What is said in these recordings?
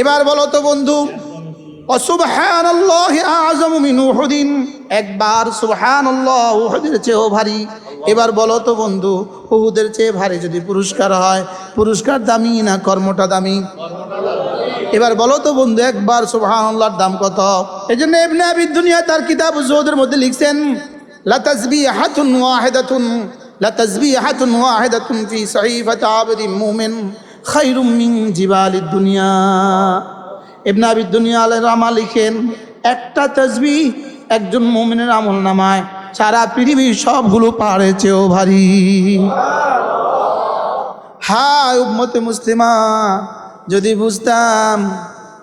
এবার বলো তো বন্ধু উহুদিন। একবার সুবহানাল্লাহ উহুদের চেয়েও ভারী। এবার বলো তো বন্ধু, উহুদের চেয়ে ভারী যদি পুরস্কার হয়, পুরস্কার দামি না কর্মটা দামি? এবার বলো তো বন্ধু, একবার সুবহানাল্লাহর দাম কত? এই জন্য ইবনে আবি দুনিয়া তার কিতাব জোহদের মধ্যে লিখছেন লা তাসবিহাতুন ওয়াহিদাতুন লা তাসবিহাতুন ওয়াহিদাতুন ফি সহিফাতি আবদিন মুমিন। খায়রুম মিন জিবালিদ দুনিয়া। ইবনে আবি দুনিয়া রামা লিখেন, একটা তাসবিহ একজন মুমিনের আমল নামায়, সারা পৃথিবীর সবগুলো পাহাড়ের চেয়েও ভারী। হায় উম্মতে মুসলিমা, যদি বুঝতাম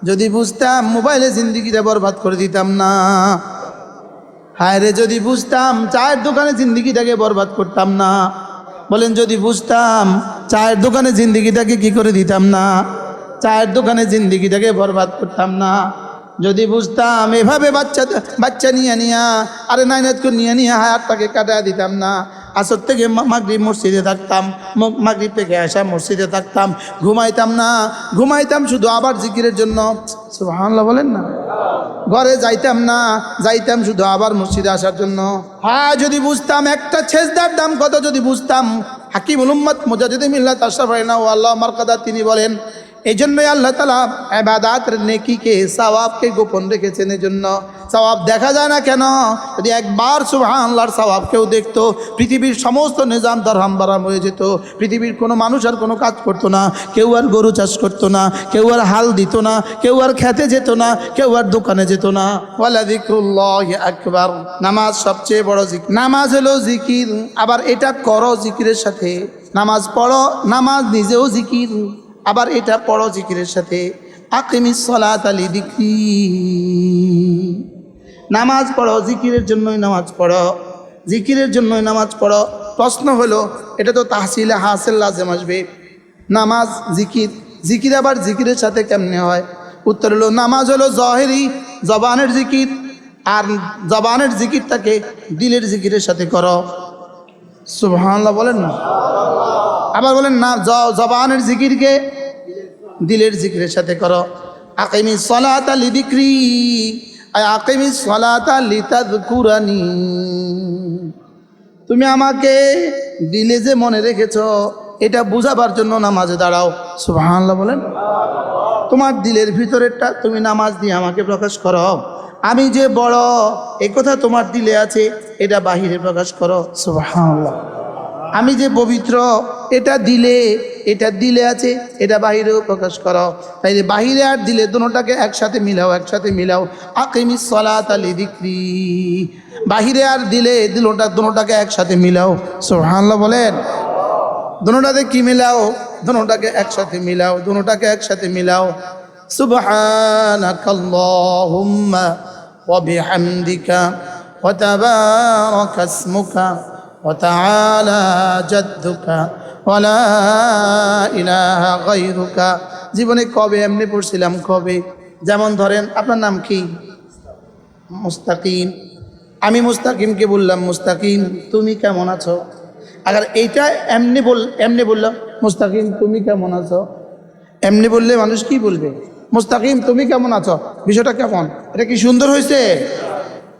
যদি বুঝতাম, মোবাইলে জিন্দিগিটা বরবাদ করে দিতাম না। হায় রে, যদি বুঝতাম, চায়ের দোকানে জিন্দিগিটাকে বরবাদ করতাম না। বলেন, যদি বুঝতাম চায়ের দোকানে জিন্দিগিটাকে কি করে দিতাম না? চায়ের দোকানে জিন্দিগিটাকে বরবাদ করতাম না। যদি বুঝতাম এভাবে বাচ্চা বাচ্চা নিয়ে নিয়া, আরে নাইনাতকে নিয়ে নিয়ে হায়ারটাকে কাটায় দিতাম না। আসর থেকে মা- মাগরিব মসজিদে থাকতাম ম- মাগরিব থেকে আসা মসজিদে থাকতাম, ঘুমাইতাম না। ঘুমাইতাম শুধু আবার জিকিরের জন্য। বলেন না। ঘরে যাইতাম না, যাইতাম শুধু আবার মসজিদে আসার জন্য। হ্যাঁ যদি বুঝতাম একটা ছেজদার দাম কত, যদি বুঝতাম। হাকিম মিল্লাত আশরাফ না ও আল্লাহ মার্কাদা তিনি বলেন এই জন্যই আল্লাহ তালা এবাদাত নেকিকে, সওয়াবকে গোপন রেখেছেন এই জন্য সওয়াব দেখা যায় না কেন? যদি একবার সুবহান আল্লাহর সওয়াব কেউ দেখতো, পৃথিবীর সমস্ত নিজাম দরহাম বারাম হয়ে যেত, পৃথিবীর কোনো মানুষ আর কোনো কাজ করতো না, কেউ আর গরু চাষ করতো না, কেউ আর হাল দিত না, কেউ আর খেতে যেত না, কেউ আর দোকানে যেত না। ওয়ালা জিক্রুল্লাহ আকবার। নামাজ সবচেয়ে বড় জিক, নামাজ হলো জিকির, আবার এটা করো জিকিরের সাথে। নামাজ পড়ো, নামাজ নিজেও জিকির। আবার এটা পড়ো জিকিরের সাথে। আকিমিস সলাত আলি দিক্রি। নামাজ পড়ো, জিকিরের জন্যই নামাজ পড়ো। জিকিরের জন্যই নামাজ পড়ো। প্রশ্ন হলো, এটা তো তাহসিলে হাসিল লাজেম আসবে। নামাজ, জিকির জিকির আবার জিকিরের সাথে কেমনে হয়? উত্তর হলো, নামাজ হলো জহেরি, জবানের জিকির। আর জবানের জিকিরটাকে দিলের জিকিরের সাথে করো। সুবহানাল্লাহ বলেন না? আবার বলেন, না জবানের জিকিরকে দিলের জিকিরের সাথে করো। আকিমি সলাতা লিদিক্রি। আকিমি সলাতা লিতাদকুরানি তুমি আমাকে দিলে যে মনে রেখেছ, এটা বুঝাবার জন্য নামাজে দাঁড়াও। সুবহানাল্লাহ বলেন। তোমার দিলের ভিতরেরটা তুমি নামাজ দিয়ে আমাকে প্রকাশ করো। আমি যে বড়, এ কথা তোমার দিলে আছে, এটা বাহিরে প্রকাশ করো। সুবহানাল্লাহ। আমি যে পবিত্র, এটা দিলে এটা দিলে আছে, এটা বাহিরেও প্রকাশ করো। তাই যে বাহিরে আর দিলে দুটাকে একসাথে মিলাও একসাথে মিলাও। আকিমি সলাত আলি দিক্রি বাহিরে আর দিলে দিলোটা দুটাকে একসাথে মিলাও। সুবহানাল্লাহ বলেন। দুটাতে কি মিলাও? দুটাকে একসাথে মিলাও দুটাকে একসাথে মিলাও। সুবহানাকাল্লাহুম্মা ওয়া বিহামদিকা ওয়া জাদ্দুকা ওয়া লা ইলাহা গায়রুকা। জীবনে কবে এমনি পড়ছিলাম? কবে? যেমন ধরেন, আপনার নাম কি? মুস্তাকিম। আমি মুস্তাকিমকে বললাম, মুস্তাকিম, তুমি কেমন আছো? আবার এইটা এমনি বল, এমনি বললাম, মুস্তাকিম, তুমি কেমন আছো? এমনি বললে মানুষ কি বলবে? মুস্তাকিম, তুমি কেমন আছো? বিষয়টা কেমন? এটা কি সুন্দর হয়েছে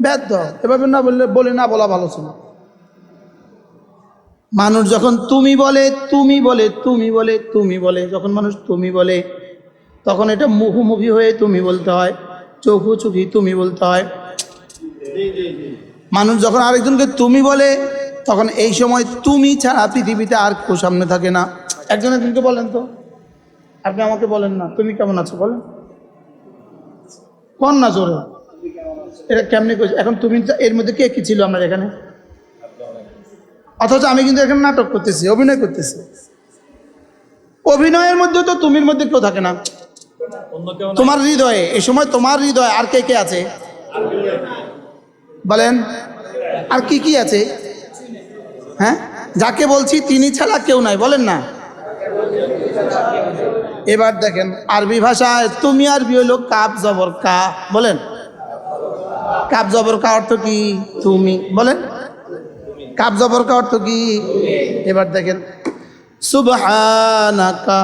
ব্যর্থ। এভাবে না বললে, বলে না বলা ভালো ছিল। মানুষ যখন তুমি বলে তুমি বলে তুমি বলে তুমি বলে, যখন মানুষ তুমি বলে, তখন এটা মুখোমুখি হয়ে তুমি বলতে হয় চোখো চোখি তুমি বলতে হয়। মানুষ যখন আরেকজনকে তুমি বলে, তখন এই সময় তুমি ছাড়া পৃথিবীতে আর কেউ সামনে থাকে না। একজন একজনকে বলেন তো। আপনি আমাকে বলেন না। তুমি কেমন আছো বলেন। কোন না জোরে এটা কেমনি এখন তুমি, এর মধ্যে কে, কি ছিল আমার এখানে? অথচ আমি কিন্তু এখানে নাটক করতেছি, অভিনয় করতেছি। অভিনয়ের মধ্যে তো তুমির মধ্যে কেউ থাকে না। তোমার হৃদয়ে এই সময় তোমার হৃদয় আর কে কে আছে? বলেন, আর কি কি আছে? হ্যাঁ? যাকে বলছি তিনি ছাড়া কেউ নাই, বলেন না। এবার দেখেন, আরবি ভাষায় তুমি আরবি হইল কাপ জবর কা, বলেন। কাপ জবর কা অর্থ কি? তুমি, বলেন। কাপ জবর কা অর্থ কি? এবার দেখেন, সুবহানাকা।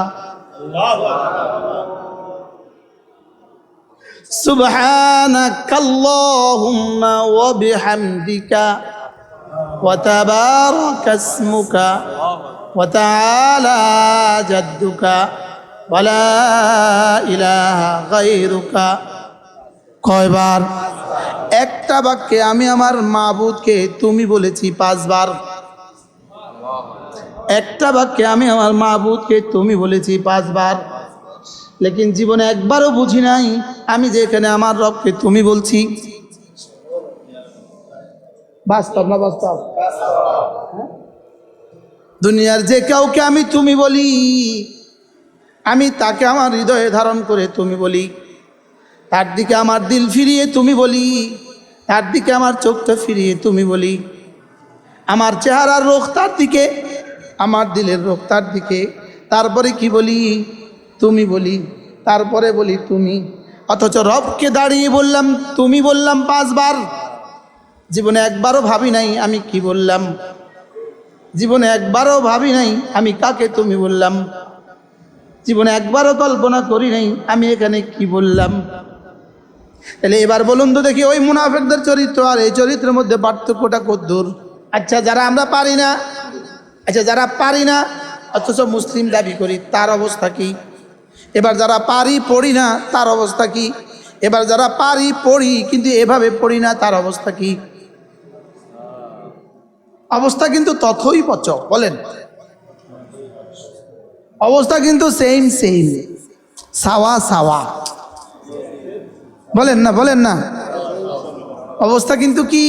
সুবহানাকাল্লাহুম্মা ওয়া বিহামদিকা ওয়া তাবারাকা ইসমুকা ওয়া জাদ্দুকা ওয়া লা ইলাহা গায়রুকা। কয়বার? একটা বাক্যে আমি আমার মাবুদকে তুমি বলেছি পাঁচবার। একটা বাক্যে আমি আমার মাবুদকে তুমি বলেছি পাঁচবার। লেকিন জীবনে একবারও বুঝি নাই, আমি যেখানে আমার রবকে তুমি বলছি। বাস্তব না বাস্তব? দুনিয়ার যে কাউকে আমি তুমি বলি, আমি তাকে আমার হৃদয়ে ধারণ করে তুমি বলি। তার দিকে আমার দিল ফিরিয়ে তুমি বলি, তার দিকে আমার চোখটা ফিরিয়ে তুমি বলি। আমার চেহারার রোগ তার দিকে, আমার দিলের রোগ তার দিকে। তারপরে কি বলি? তুমি বলি, তারপরে বলি তুমি। অথচ রবকে দাঁড়িয়ে বললাম, তুমি বললাম পাঁচবার। জীবনে একবারও ভাবি নাই আমি কি বললাম। জীবনে একবারও ভাবি নাই আমি কাকে তুমি বললাম। জীবনে একবারও কল্পনা করি নাই আমি এখানে কি বললাম। তাহলে এবার বলুন তো দেখি ওই মুনাফেকদের চরিত্র আর এই চরিত্রের মধ্যে পার্থক্যটা কদ্দূর। আচ্ছা যারা আমরা পারি না আচ্ছা যারা পারি না, অথচ মুসলিম দাবি করি, তার অবস্থা কি? এবার যারা পারি, পড়ি না, তার অবস্থা কি? এবার যারা পারি, পড়ি, কিন্তু এভাবে পড়ি না, তার অবস্থা কি? অবস্থা কিন্তু তথই পচ বলেন। অবস্থা কিন্তু সেম সেম সাওয়া সাওয়া। বলেন না বলেন না। অবস্থা কিন্তু কি?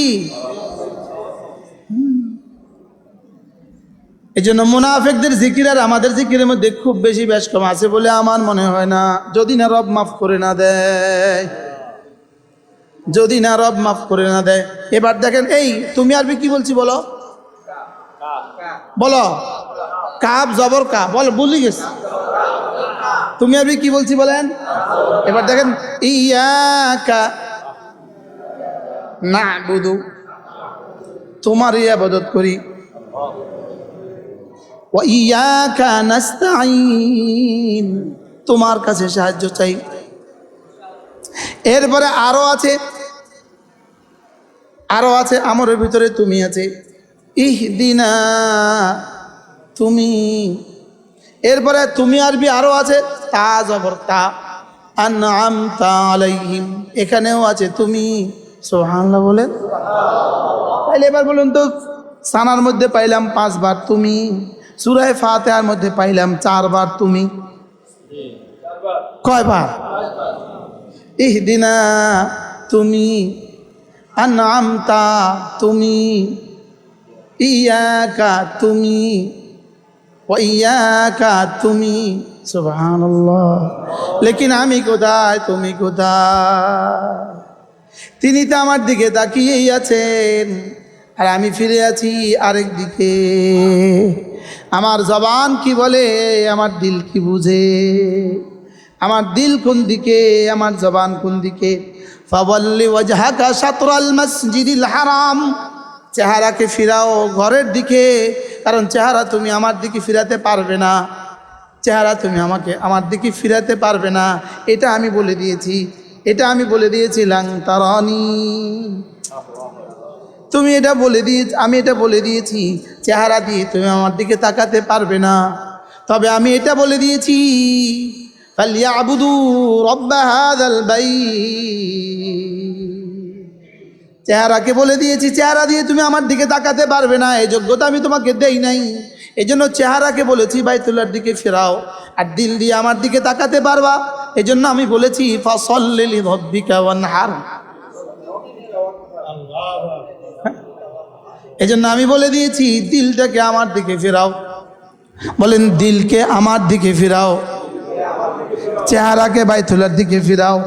এই জন্য মুনাফেকদের জিকির আর আমাদের জিকিরের মধ্যে খুব বেশি বেশ কম আছে বলে আমার মনে হয় না। যদি না রব মাফ করে না দেয়, যদি না রব মাফ করে না দেয়। এবার দেখেন, এই, তুমি আরবি কি বলছি বলো? বলো। কাপ জবর কাপ বল, ভুলি গেছি। তুমি আরবি কি বলছি বলেন? এবার দেখেন, ইয়াকা না বুধু তোমার ইবাদত করি। ওয়া ইয়াকা নাস্তাইন তোমার কাছে সাহায্য চাই। এরপরে আরও আছে আরও আছে, আমরের ভিতরে তুমি আছে। ইহ দিনা তুমি এরপরে তুমি আরবি আরও আছে, তা জবর, তা। আনআমতা আলাইহিম, এখানেও আছে তুমি। সুবহানাল্লাহ বলে তাইলে এবার বলুন তো, সানার মধ্যে পাইলাম পাঁচবার তুমি। সুরায় ফাতেহার মধ্যে পাইলাম চারবার তুমি। কয়বার? ইহদিনা তুমি। আনআমতা তুমি। ইয়াকা তুমি। ওয়াইয়াকা, তুমি, সুবহানাল্লাহ। লেকিন আমি কোথায়, তুমি কোথায়? তিনি তো আমার দিকে তাকিয়েই আছেন, আর আমি ফিরে আছি আরেক দিকে। আমার জবান কি বলে, আমার দিল কি বুঝে? আমার দিল কোন দিকে, আমার জবান কোন দিকে? ফাবল্লি ওয়াজহাকা শাতরাল মসজিদিল হারাম চেহারাকে ফিরাও ঘরের দিকে, কারণ চেহারা তুমি আমার দিকে ফিরাতে পারবে না। চেহারা তুমি আমাকে আমার দিকে ফিরাতে পারবে না। এটা আমি বলে দিয়েছি। এটা আমি বলে দিয়েছিলাম তারানি। তুমি এটা বলে দিয়ে, আমি এটা বলে দিয়েছি, চেহারা দিয়ে তুমি আমার দিকে তাকাতে পারবে না। তবে আমি এটা বলে দিয়েছি ফালিয়াবুদু রব্বা হাদাল বাই চেহারাকে বলে দিয়েছি, চেহারা দিয়ে তুমি আমার দিকে তাকাতে পারবে না, এই যোগ্যতা আমি তোমাকে দেই নাই। এই জন্য চেহারাকে বলেছি বাইতুল্লার দিকে ফেরাও, আর দিল দিয়ে আমার দিকে তাকাতে পারবা। এই জন্য আমি বলেছি, ফসল্লি ভব্বিকা ওয়ানহার। এই জন্য আমি বলে দিয়েছি, দিলটাকে আমার দিকে ফেরাও। বলেন, দিলকে আমার দিকে ফেরাও। চেহারাকে বাইতুলার দিকে ফিরাও।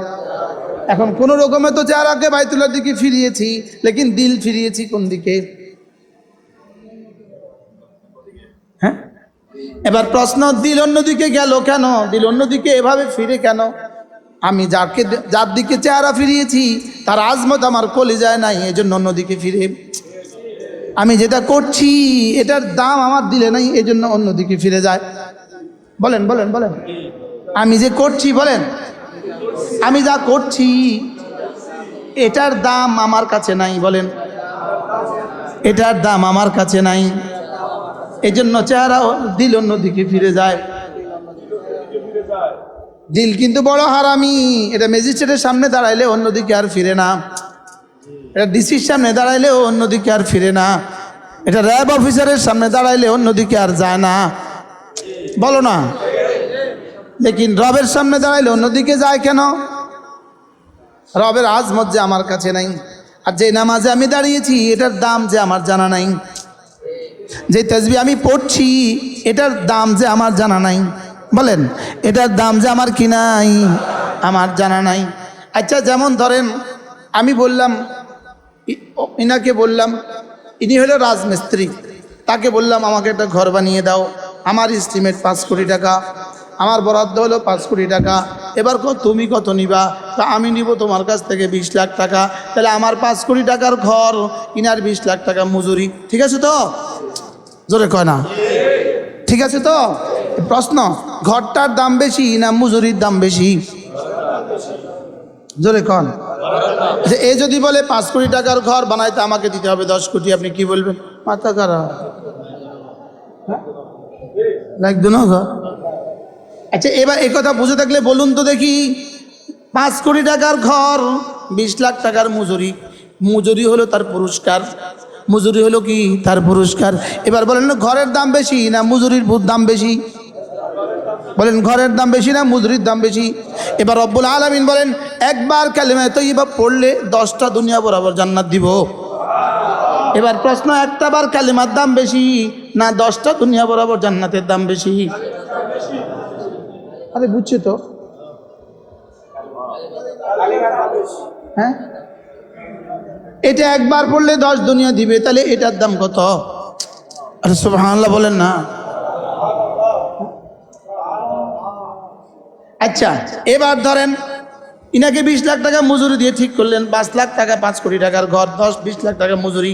এখন কোন রকমে তো চেহারাকে বাইতুলার দিকে ফিরিয়েছি, লেকিন দিল ফিরিয়েছি কোন দিকে? হ্যাঁ? এবার প্রশ্ন, দিল অন্যদিকে গেল কেন? দিল অন্যদিকে এভাবে ফিরে কেন? আমি যাকে, যার দিকে চেহারা ফিরিয়েছি, তার আজমত আমার কলে যায় নাই এই জন্য অন্যদিকে ফিরে। আমি যেটা করছি, এটার দাম আমার দিলে নাই এই জন্য অন্যদিকে ফিরে যায়। বলেন বলেন বলেন। আমি যে করছি, বলেন। আমি যা করছি, এটার দাম আমার কাছে নাই, বলেন। এটার দাম আমার কাছে নাই। এই জন্য চেহারা দিল অন্যদিকে ফিরে যায়। দিল কিন্তু বড় হারামি। এটা ম্যাজিস্ট্রেটের সামনে দাঁড়াইলে অন্যদিকে আর ফিরে না। এটা ডিসির সামনে দাঁড়াইলেও অন্যদিকে আর ফিরে না। এটা র্যাব অফিসারের সামনে দাঁড়াইলে অন্যদিকে আর যায় না। বলো না। লেকিন রবের সামনে দাঁড়াইলে অন্যদিকে যায় কেন? রবের আজমত যে আমার কাছে নাই, আর যে নামাজে আমি দাঁড়িয়েছি, এটার দাম যে আমার জানা নাই। যে তসবি আমি পড়ছি, এটার দাম যে আমার জানা নাই। বলেন, এটার দাম যে আমার কি নাই? আমার জানা নাই। আচ্ছা যেমন ধরেন, আমি বললাম ইনাকে বললাম, ইনি হলো রাজমিস্ত্রি। তাকে বললাম, আমাকে একটা ঘর বানিয়ে দাও। আমার এস্টিমেট পাঁচ কোটি টাকা। আমার বরাদ্দ হলো পাঁচ কোটি টাকা। এবার তুমি কত নিবা? তা আমি নিব তোমার কাছ থেকে বিশ লাখ টাকা। তাহলে আমার পাঁচ কোটি টাকার ঘর, ইনার বিশ লাখ টাকা মজুরি। ঠিক আছে তো? জোরে কয় না? ঠিক আছে তো? প্রশ্ন, ঘরটার দাম বেশি না মজুরির দাম বেশি? জোরে কন। যে এ যদি বলে পাঁচ কোটি টাকার ঘর বানাইতে আমাকে দিতে হবে দশ কোটি, আপনি কি বলবেন? মাথা খারাপ। লাগতো না ঘর? আচ্ছা এবার এ কথা বুঝে থাকলে বলুন তো দেখি। পাঁচ কোটি টাকার ঘর, বিশ লাখ টাকার মজুরি। মজুরি হলো তার পুরস্কার। মজুরি হলো কি? তার পুরস্কার। এবার বলেন ঘরের দাম বেশি না মজুরির ভূত দাম বেশি? বলেন, ঘরের দাম বেশি না মজুরির দাম বেশি? এবার রব্বুল আলমিন বলেন, একবার কালিমায় তো এবার পড়লে দশটা দুনিয়া বরাবর জান্নাত দিব। এবার প্রশ্ন, একটা বার কালিমার দাম বেশি না দশটা দুনিয়া বরাবর জান্নাতের দাম বেশি? আরে বুঝছি তো। হ্যাঁ? এটা একবার পড়লে দশ দুনিয়া দিবে, তাহলে এটার দাম কত? আরে সুবহানাল্লাহ বলেন না। আচ্ছা এবার ধরেন, ইনাকে বিশ লাখ টাকা মজুরি দিয়ে ঠিক করলেন, পাঁচ লাখ টাকা, পাঁচ কোটি টাকার ঘর, দশ, বিশ লাখ টাকা মজুরি।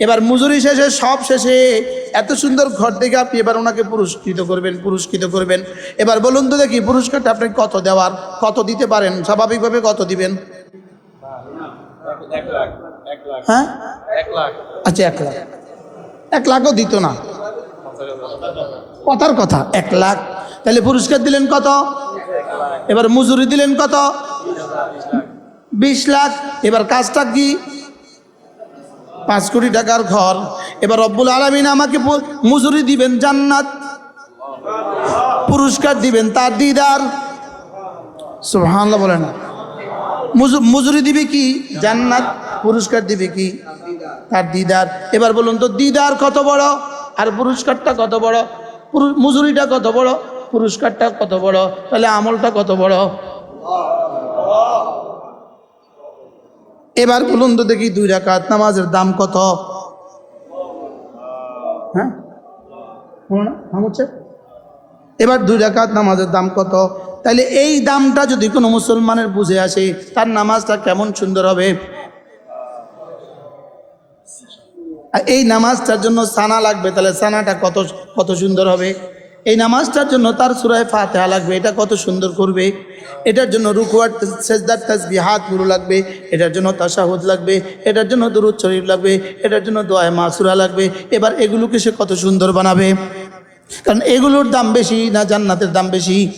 এবার মজুরি শেষে, সব শেষে এত সুন্দর ঘর দেখে আপনি এবার ওনাকে পুরস্কৃত করবেন পুরস্কৃত করবেন। এবার বলুন তো দেখি, পুরস্কারটা আপনি কত দেওয়ার, কত দিতে পারেন, স্বাভাবিকভাবে কত দিবেন? হ্যাঁ? আচ্ছা এক লাখ। এক লাখও দিত না। কথার কথা, এক লাখ। তাহলে পুরস্কার দিলেন কত? এবার মজুরি দিলেন কত? বিশ লাখ। এবার কাজটা কি? পাঁচ কোটি টাকার ঘর। এবার রব্বুল আলমিন আমাকে মজুরি দিবেন জান্নাত? পুরস্কার দিবেন তার দিদার? বলে না মজুরি দিবে কি? জান্নাত। পুরস্কার দিবে কি? তার দিদার। এবার বলুন তো, দিদার কত বড়? আর পুরস্কারটা কত বড়? মজুরিটা কত বড়? পুরস্কারটা কত বড়? তাহলে আমলটা কত বড়? এবার বলুন তো দেখি দুই রাকাত নামাজের দাম কত? হ্যাঁ? হচ্ছে? এবার দুই রাকাত নামাজের দাম কত? তাহলে এই দামটা যদি কোনো মুসলমানের বুঝে আসে, তার নামাজটা কেমন সুন্দর হবে? এই নামাজটার জন্য সানা লাগবে, তাহলে সানাটা কত কত সুন্দর হবে? এই নামাজটার জন্য তার সুরায় ফাতেহা লাগবে। এটা কত সুন্দর করবে। এটার জন্য রুকুয়ার সেজদার তাসবি হাতগুলো লাগবে। এটার জন্য তাসাহুদ লাগবে। এটার জন্য দুরুদ শরীফ লাগবে। এটার জন্য দোয়ায় মাসুরা লাগবে। এবার এগুলোকে সে কত সুন্দর বানাবে। কারণ এগুলোর দাম বেশি না জান্নাতের দাম বেশি?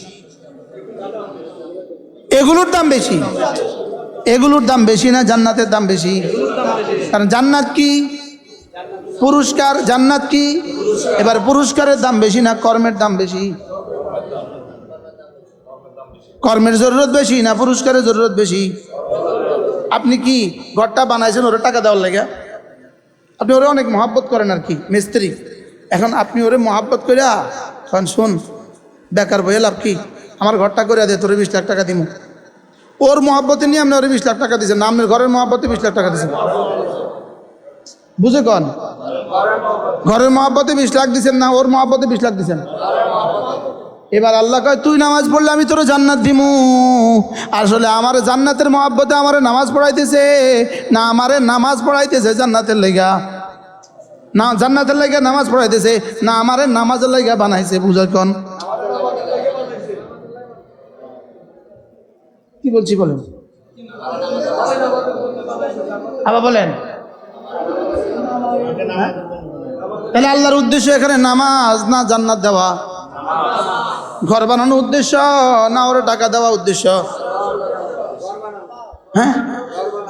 এগুলোর দাম বেশি। এগুলোর দাম বেশি না জান্নাতের দাম বেশি? কারণ জান্নাত কি? পুরস্কার জান্নাত কি? এবার পুরস্কারের দাম বেশি না কর্মের দাম বেশি? কর্মের জরুরত বেশি না পুরস্কারের জরুরত বেশি? আপনি কি ঘরটা বানাইছেন, ওরা টাকা দেওয়ার লাগে? আপনি ওরা অনেক মহাব্বত করেন আর কি, মিস্ত্রি। এখন আপনি ওরে মহাব্বত করিয়া এখন শোন, বেকার বইয়ে লাভ কি? আমার ঘরটা করে দে, তোরে বিশ লাখ টাকা দিব ওর মহাব্বতে নিয়ে আপনি ওরে বিশ লাখ টাকা দিয়েছেন আপনার ঘরের মহাব্বতে বিশ লাখ টাকা দিয়েছেন বুঝে কন? ঘরের মহাব্বতে বিশ লাখ দিছেন না, ওর মহাব্বতে বিশ লাখ দিছেন? এবার আল্লাহ কয়, তুই নামাজ পড়লে আমি তোর জান্নাত দিমু। আসলে আমার জান্নাতের মহাব্বতে আমারে নামাজ পড়াইতেছে। না, আমারে নামাজ পড়াইতেছে জান্নাতের লেগা। না, জান্নাতের লেগে নামাজ পড়াইতেছে। না, আমারে নামাজের লেগা বানাইছে, বুঝে কন? কি বলছি বলেন? আবার বলেন? তাহলে আল্লাহর উদ্দেশ্য এখানে নামাজ না জান্নাত দেওয়া? ঘর বানানোর উদ্দেশ্য না ওরা টাকা দেওয়া উদ্দেশ্য? হ্যাঁ?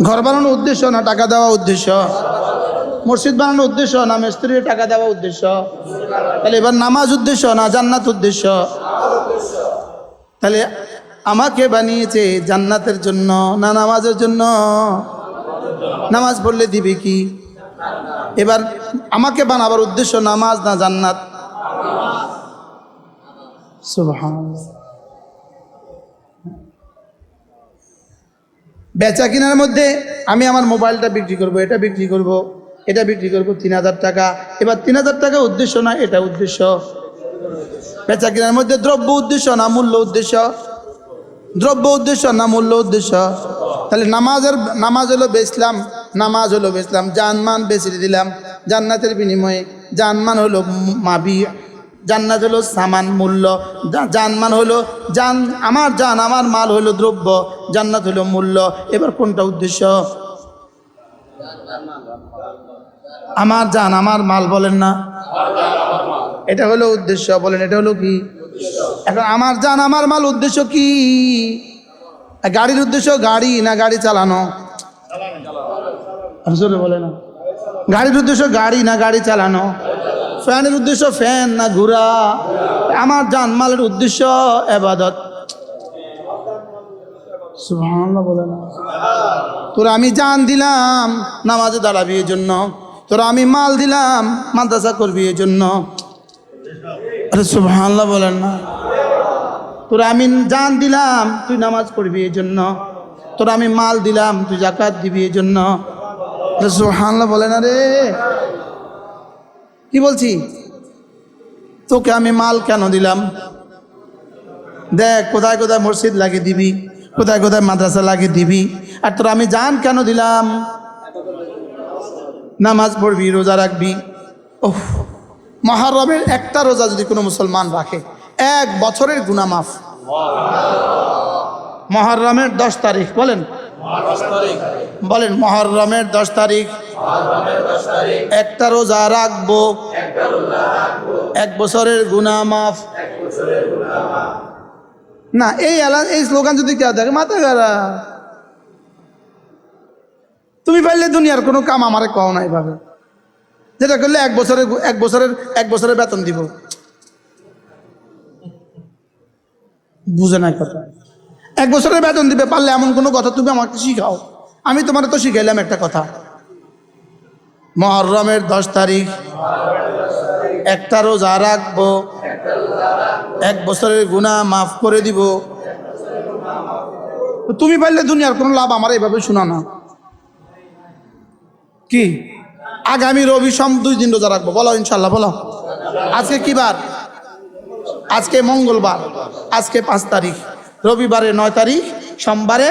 ঘর বানানোর উদ্দেশ্য না টাকা দেওয়া উদ্দেশ্য? মসজিদ বানানোর উদ্দেশ্য না মিস্ত্রির টাকা দেওয়া উদ্দেশ্য? তাহলে এবার নামাজ উদ্দেশ্য না জান্নাত উদ্দেশ্য? তাহলে আমাকে বানিয়েছে জান্নাতের জন্য না নামাজের জন্য? নামাজ পড়লে দিবে কি? এবার আমাকে বানাবার উদ্দেশ্য নামাজ না জান্নাত? বেচা কেনার মধ্যে আমি আমার মোবাইলটা বিক্রি করব, এটা বিক্রি করব, এটা বিক্রি করব তিন হাজার টাকা। এবার তিন হাজার টাকা উদ্দেশ্য না, এটা উদ্দেশ্য? বেচা কেনার মধ্যে দ্রব্য উদ্দেশ্য না মূল্য উদ্দেশ্য? দ্রব্য উদ্দেশ্য না মূল্য উদ্দেশ্য? তাহলে নামাজের, নামাজ হলো বেচলাম। নামাজ হলো বেচলাম, জানমান বেচে দিলাম, জান্নাতের বিনিময়ে। জানমান হলো মাবি, জান্নাত হলো সামান মূল্য জানমান হলো জান আমার জান, আমার মাল হলো দ্রব্য, জান্নাত হলো মূল্য। এবার কোনটা উদ্দেশ্য? আমার জান, আমার মাল বলেন না। এটা হলো উদ্দেশ্য, বলেন, এটা হলো কি? এখন আমার জান, আমার মাল উদ্দেশ্য কি? গাড়ির উদ্দেশ্য গাড়ি না গাড়ি চালানো? আর জোরে বলে না গাড়ির উদ্দেশ্য গাড়ি না গাড়ি চালানো? ফ্যানের উদ্দেশ্য ফ্যান না ঘোরা আমার জানমালের উদ্দেশ্য এবাদত। বলে না তোরা আমি জান দিলাম নামাজে দাঁড়াবি এই জন্য তোর আমি মাল দিলাম মাদ্রাসা করবি এই জন্য আরে সুবহানাল্লাহ বলেন না। তোরা আমি জান দিলাম তুই নামাজ পড়বি এই জন্য তোর আমি মাল দিলাম তুই জাকাত দিবি এই জন্য আরে বলে না রে। কি বলছি? তোকে আমি মাল কেন দিলাম? দেখ, কোথায় কোথায় মসজিদ লাগিয়ে দিবি, কোথায় কোথায় মাদ্রাসা লাগিয়ে দিবি, আর তোর আমি জান কেন দিলাম? নামাজ পড়বি, রোজা রাখবি। ওহ মহারমের একটা রোজা যদি কোনো মুসলমান রাখে, এক বছরের গুনা মাফ। মহরমের দশ তারিখ, বলেন। বলেন মহরমের দশ তারিখ। একটা রোজা রাখব। এক বছরের গুনা মাফ। না এই এই স্লোগান যদি কেউ দেখে মাথা গারা তুমি পাইলে দুনিয়ার কোনো কাম আমারে কও না এইভাবে যেটা করলে এক বছরের এক বছরের এক বছরের বেতন দিব। বুঝে নাই কথা। এক বছরের বেতন দিবে, পারলে এমন কোনো কথা তুমি আমাকে শিখাও। আমি তোমার তো শিখাইলাম একটা কথা। মহরমের দশ তারিখ, একটা রোজা রাখব, এক বছরের গুণা মাফ করে দিব। তুমি পারলে দুনিয়ার কোনো লাভ আমার এইভাবে শোনা না। কি? আগামী রবি সম দুই দিন রোজা রাখব। বলো ইনশাল্লাহ বলো। আজকে কি বার? আজকে মঙ্গলবার। আজকে পাঁচ তারিখ। রবিবারে নয় তারিখ, সোমবারে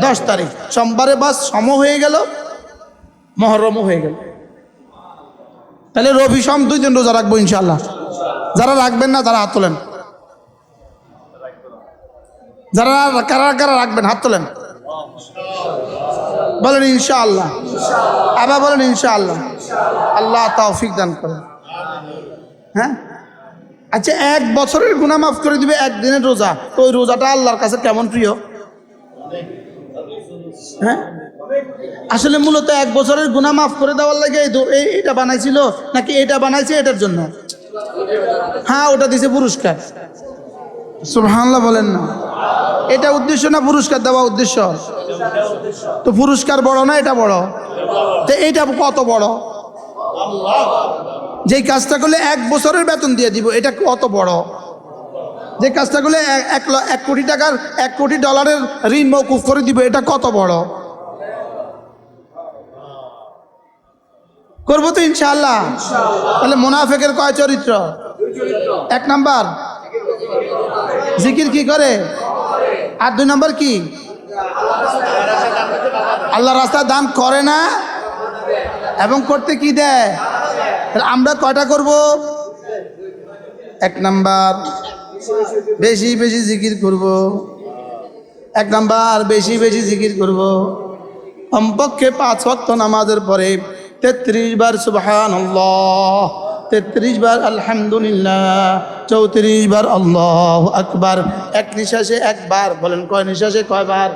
দশ তারিখ। সোমবারে বাস সম হয়ে গেল, মহরমও হয়ে গেল। তাহলে রবি সম দুই দিন রোজা রাখব ইনশাল্লাহ যারা রাখবেন না, তারা হাত তোলেন। যারা কারা কারা রাখবেন, হাত তোলেন। বলেন ইনশাআল্লাহ। আবার বলেন ইনশাআল্লাহ। আল্লাহ তৌফিক দান করেন। হ্যাঁ? আচ্ছা এক বছরের গুণা মাফ করে দিবে একদিনের রোজা। তো ওই রোজাটা আল্লাহর কাছে কেমন প্রিয়? হ্যাঁ? আসলে মূলত এক বছরের গুণা মাফ করে দেওয়ার লাগে এই দো- এই- এটা বানাইছিল, নাকি এটা বানাইছে এটার জন্য? হ্যাঁ ওটা দিছে পুরস্কার। সুবহানাল্লাহ বলেন না। এটা উদ্দেশ্য না পুরস্কার দেওয়া উদ্দেশ্য? তো পুরস্কার বড় না এটা বড়? তো এইটা কত বড়? যেই কাজটা করলে এক বছরের বেতন দিয়ে দিব এটা কত বড়। যে কাজটা করলে এক- এক কোটি টাকার এক কোটি ডলারের ঋণ মৌকুফ করে দিব এটা কত বড়? করব তো ইনশাল্লাহ তাহলে মোনাফেকের কয় চরিত্র? এক নাম্বার। জিকির কি করে? আর দুই নম্বর কি? আল্লাহ রাস্তা দান করে না? এবং করতে কি দেয়? আমরা কয়টা করব? এক নাম্বার, বেশি বেশি জিকির করব। এক নাম্বার, বেশি বেশি জিকির করব। কমপক্ষে পাঁচ ওয়াক্ত নামাজের পরে তেত্রিশ বার সুবহান তেত্রিশ বার আলহামদুলিল্লাহ, চৌত্রিশ বার আল্লাহ আকবার। এক নিঃশ্বাসে একবার বলেন, কয় নিঃশ্বাসে কয়বার?